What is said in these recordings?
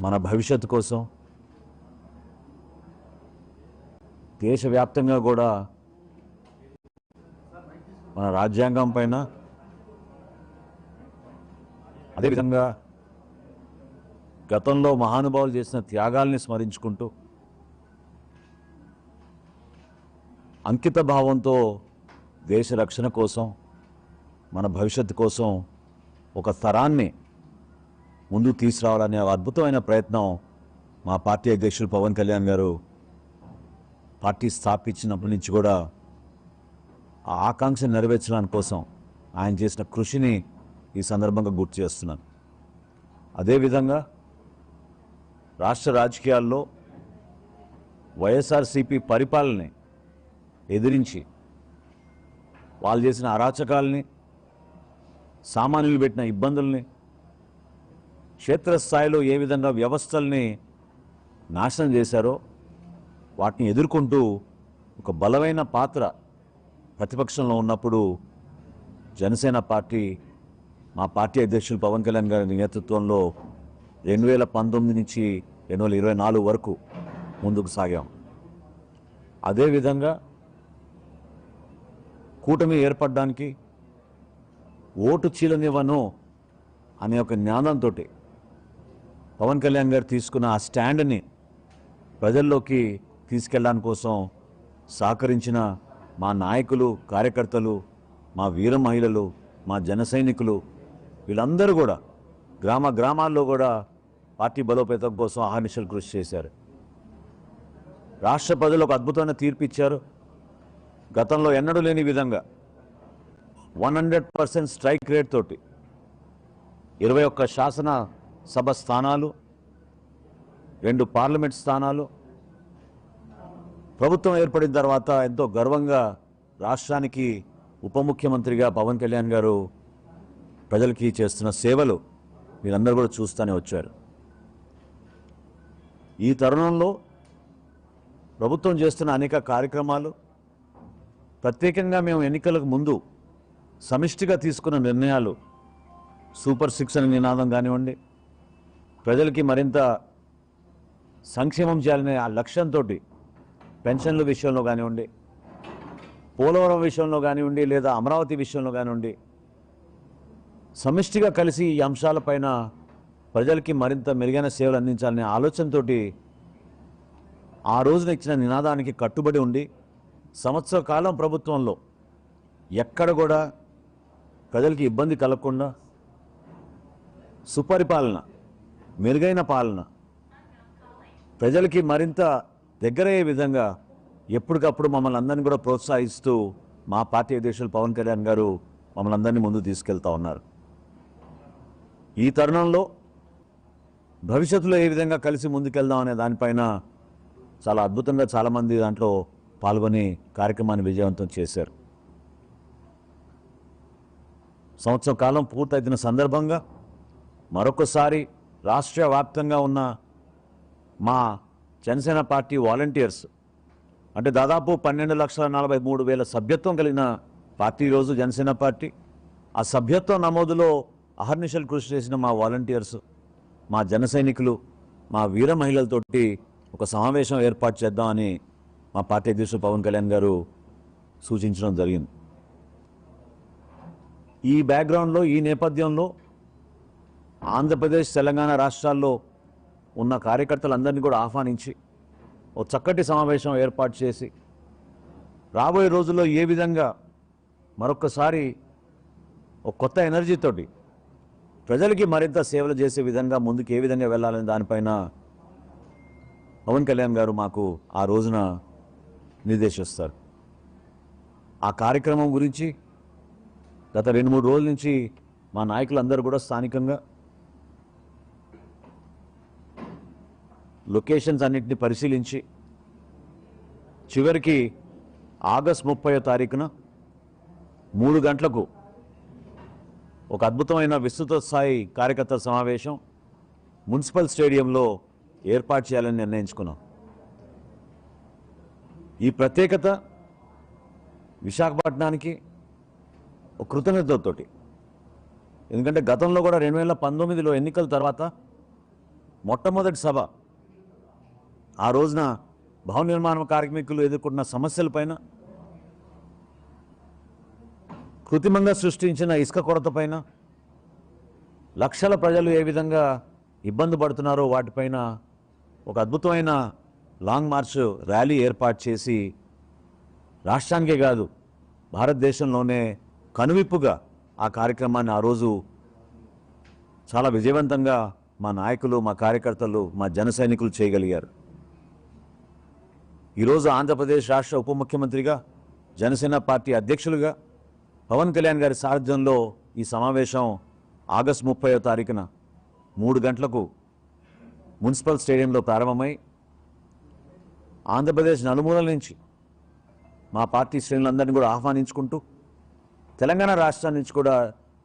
మన భవిష్యత్తు కోసం. దేశవ్యాప్తంగా కూడా మన రాజ్యాంగం పైన అదేవిధంగా గతంలో మహానుభావులు చేసిన త్యాగాల్ని స్మరించుకుంటూ అంకిత భావంతో దేశ రక్షణ కోసం మన భవిష్యత్తు కోసం ఒక తరాన్ని ముందుకు తీసుకురావాలనే అద్భుతమైన ప్రయత్నం మా పార్టీ అధ్యక్షులు పవన్ కళ్యాణ్ గారు పార్టీ స్థాపించినప్పటి నుంచి కూడా ఆ ఆకాంక్ష నెరవేర్చడానికి కోసం ఆయన చేసిన కృషిని ఈ సందర్భంగా గుర్తు చేస్తున్నాను. అదేవిధంగా రాష్ట్ర రాజకీయాల్లో వైఎస్ఆర్సీపీ పరిపాలనని ఎదిరించి వాళ్ళు చేసిన అరాచకాల్ని సామాన్యులు పెట్టిన ఇబ్బందుల్ని క్షేత్రస్థాయిలో ఏ విధంగా వ్యవస్థల్ని నాశనం చేశారో వాటిని ఎదుర్కొంటూ ఒక బలమైన పాత్ర ప్రతిపక్షంలో ఉన్నప్పుడు జనసేన పార్టీ మా పార్టీ అధ్యక్షులు పవన్ కళ్యాణ్ గారి నేతృత్వంలో రెండు వేల పంతొమ్మిది నుంచి రెండు వేల ఇరవై నాలుగు వరకు ముందుకు సాగాం. అదేవిధంగా కూటమి ఏర్పడడానికి ఓటు చీలనివ్వను అనే ఒక జ్ఞానంతో పవన్ కళ్యాణ్ గారు తీసుకున్న ఆ స్టాండ్ని ప్రజల్లోకి తీసుకెళ్ళడాని కోసం సహకరించిన మా నాయకులు కార్యకర్తలు మా వీర మహిళలు మా జన సైనికులు వీళ్ళందరూ కూడా గ్రామ గ్రామాల్లో కూడా పార్టీ బలోపేతం కోసం ఆహర్నిశలు కృషి చేశారు. రాష్ట్ర ప్రజలు ఒక అద్భుతమైన తీర్పు ఇచ్చారు. గతంలో ఎన్నడూ లేని విధంగా one hundred percent strike rate తోటి ఇరవై ఒక్క శాసన సభ స్థానాలు రెండు పార్లమెంట్ స్థానాలు. ప్రభుత్వం ఏర్పడిన తర్వాత ఎంతో గర్వంగా రాష్ట్రానికి ఉప ముఖ్యమంత్రిగా పవన్ కళ్యాణ్ గారు ప్రజలకి చేస్తున్న సేవలు మీరందరూ కూడా చూస్తూనే వచ్చారు. ఈ తరుణంలో ప్రభుత్వం చేస్తున్న అనేక కార్యక్రమాలు ప్రత్యేకంగా మేము ఎన్నికలకు ముందు సమిష్టిగా తీసుకున్న నిర్ణయాలు సూపర్ సిక్స్ అనే నినాదం కానివ్వండి ప్రజలకి మరింత సంక్షేమం చేయాలనే ఆ లక్ష్యంతో పెన్షన్ల విషయంలో కానివ్వండి పోలవరం విషయంలో కానివ్వండి లేదా అమరావతి విషయంలో కానివ్వండి సమిష్టిగా కలిసి ఈ అంశాలపైన ప్రజలకి మరింత మెరుగైన సేవలు అందించాలనే ఆలోచనతో ఆ రోజున ఇచ్చిన నినాదానికి కట్టుబడి ఉండి సంవత్సర కాలం ప్రభుత్వంలో ఎక్కడ కూడా ప్రజలకి ఇబ్బంది కలగకుండా సుపరిపాలన మెరుగైన పాలన. ప్రజలకి మరింత దగ్గరయ్యే విధంగా ఎప్పటికప్పుడు మమ్మల్ని అందరినీ కూడా ప్రోత్సహిస్తూ మా పార్టీ అధ్యక్షులు పవన్ కళ్యాణ్ గారు మమ్మల్ని అందరినీ ముందు తీసుకెళ్తా ఉన్నారు. ఈ తరుణంలో భవిష్యత్తులో ఏ విధంగా కలిసి ముందుకెళ్దాం అనే దానిపైన చాలా అద్భుతంగా చాలామంది దాంట్లో పాల్గొని కార్యక్రమాన్ని విజయవంతం చేశారు. సంవత్సరం కాలం పూర్తయిన సందర్భంగా మరొకసారి రాష్ట్ర వ్యాప్తంగా ఉన్న మా జనసేన పార్టీ వాలంటీర్స్ అంటే దాదాపు పన్నెండు లక్షల నలభై మూడు వేల సభ్యత్వం కలిగిన పార్టీ ఈరోజు జనసేన పార్టీ. ఆ సభ్యత్వ నమోదులో అహర్నిశలు కృషి చేసిన మా వాలంటీర్స్ మా జన సైనికులు మా వీర మహిళలతోటి ఒక సమావేశం ఏర్పాటు చేద్దామని మా పార్టీ అధ్యక్షుడు పవన్ కళ్యాణ్ గారు సూచించడం జరిగింది. ఈ బ్యాక్గ్రౌండ్లో ఈ నేపథ్యంలో ఆంధ్రప్రదేశ్ తెలంగాణ రాష్ట్రాల్లో ఉన్న కార్యకర్తలందరినీ కూడా ఆహ్వానించి ఓ చక్కటి సమావేశం ఏర్పాటు చేసి రాబోయే రోజుల్లో ఏ విధంగా మరొకసారి ఒక కొత్త ఎనర్జీతోటి ప్రజలకి మరింత సేవలు చేసే విధంగా ముందుకు ఏ విధంగా వెళ్ళాలని దానిపైన పవన్ కళ్యాణ్ గారు మాకు ఆ రోజున నిర్దేశిస్తారు. ఆ కార్యక్రమం గురించి గత రెండు మూడు రోజుల నుంచి మా నాయకులందరూ కూడా స్థానికంగా లొకేషన్స్ అన్నింటినీ పరిశీలించి చివరికి ఆగస్ట్ ముప్పయో తారీఖున మూడు గంటలకు ఒక అద్భుతమైన విస్తృత స్థాయి కార్యకర్త సమావేశం మున్సిపల్ స్టేడియంలో ఏర్పాటు చేయాలని నిర్ణయించుకున్నాం. ఈ ప్రత్యేకత విశాఖపట్నానికి ఒక కృతజ్ఞతతోటి ఎందుకంటే గతంలో కూడా రెండు వేల పంతొమ్మిదిలో ఎన్నికల తర్వాత మొట్టమొదటి సభ ఆ రోజున భవన నిర్మాణ కార్మికులు ఎదుర్కొన్న సమస్యలపైన కృత్రిమంగా సృష్టించిన ఇసుక కొరతపైన లక్షల ప్రజలు ఏ విధంగా ఇబ్బంది పడుతున్నారో వాటిపైన ఒక అద్భుతమైన లాంగ్ మార్చ్ ర్యాలీ ఏర్పాటు చేసి రాష్ట్రానికే కాదు భారతదేశంలోనే కనువిప్పుగా ఆ కార్యక్రమాన్ని ఆ రోజు చాలా విజయవంతంగా మా నాయకులు మా కార్యకర్తలు మా జన చేయగలిగారు. ఈరోజు ఆంధ్రప్రదేశ్ రాష్ట్ర ఉప ముఖ్యమంత్రిగా జనసేన పార్టీ అధ్యక్షులుగా పవన్ కళ్యాణ్ గారి సారథ్యంలో ఈ సమావేశం ఆగస్టు ముప్పయో తారీఖున మూడు గంటలకు మున్సిపల్ స్టేడియంలో ప్రారంభమై ఆంధ్రప్రదేశ్ నలుమూలల నుంచి మా పార్టీ శ్రేణులందరినీ కూడా ఆహ్వానించుకుంటూ తెలంగాణ రాష్ట్రం నుంచి కూడా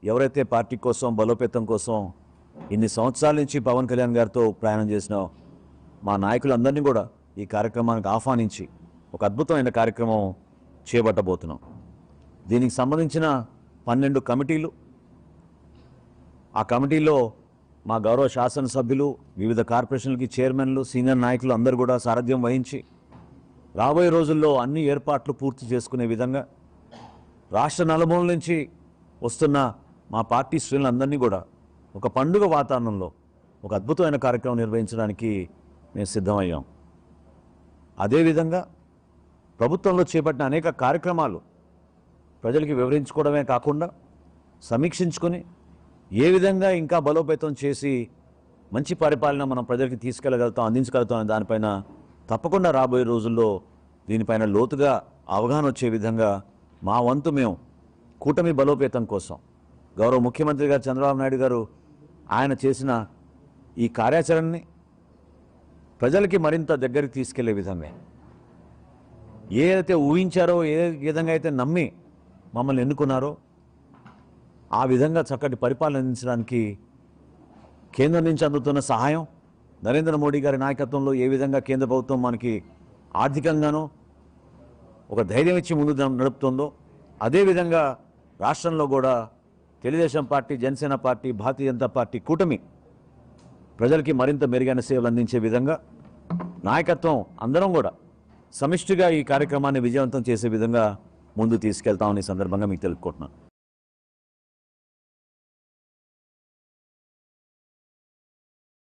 ఎవరైతే పార్టీ కోసం బలోపేతం కోసం ఇన్ని సంవత్సరాల నుంచి పవన్ కళ్యాణ్ గారితో ప్రయాణం చేసిన మా నాయకులందరినీ కూడా ఈ కార్యక్రమానికి ఆహ్వానించి ఒక అద్భుతమైన కార్యక్రమం చేపట్టబోతున్నాం. దీనికి సంబంధించిన పన్నెండు కమిటీలు. ఆ కమిటీలో మా గౌరవ శాసనసభ్యులు వివిధ కార్పొరేషన్లకి చైర్మన్లు సీనియర్ నాయకులు అందరూ కూడా సారథ్యం వహించి రాబోయే రోజుల్లో అన్ని ఏర్పాట్లు పూర్తి చేసుకునే విధంగా రాష్ట్ర నలుమూల నుంచి వస్తున్న మా పార్టీ శ్రేణులందరినీ కూడా ఒక పండుగ వాతావరణంలో ఒక అద్భుతమైన కార్యక్రమం నిర్వహించడానికి మేము సిద్ధమయ్యాం. అదేవిధంగా ప్రభుత్వంలో చేపట్టిన అనేక కార్యక్రమాలు ప్రజలకి వివరించుకోవడమే కాకుండా సమీక్షించుకొని ఏ విధంగా ఇంకా బలోపేతం చేసి మంచి పరిపాలన మనం ప్రజలకి తీసుకెళ్ళగలుగుతాం అందించగలుగుతాం అనే దానిపైన తప్పకుండా రాబోయే రోజుల్లో దీనిపైన లోతుగా అవగాహన వచ్చే విధంగా మా వంతు మేము కూటమి బలోపేతం కోసం గౌరవ ముఖ్యమంత్రి గారు చంద్రబాబు నాయుడు గారు ఆయన చేసిన ఈ కార్యాచరణని ప్రజలకి మరింత దగ్గరికి తీసుకెళ్ళే విధంగా ఏదైతే ఊహించారో ఏ విధంగా అయితే నమ్మి మమ్మల్ని ఎన్నుకున్నారో ఆ విధంగా చక్కటి పరిపాలన అందించడానికి కేంద్రం నుంచి అందుతున్న సహాయం నరేంద్ర మోడీ గారి నాయకత్వంలో ఏ విధంగా కేంద్ర ప్రభుత్వం మనకి ఆర్థికంగానో ఒక ధైర్యం ఇచ్చి ముందు నడుపుతుందో అదేవిధంగా రాష్ట్రంలో కూడా Telugu Desam party Janasena party Bharatiya Janata party కూటమి ప్రజలకి మరింత మెరుగైన సేవలు అందించే విధంగా నాయకత్వం అందరం కూడా సమిష్టిగా ఈ కార్యక్రమాన్ని విజయవంతం చేసే విధంగా ముందు తీసుకెళ్తామని ఈ సందర్భంగా మీకు తెలుపుకుంటున్నాను.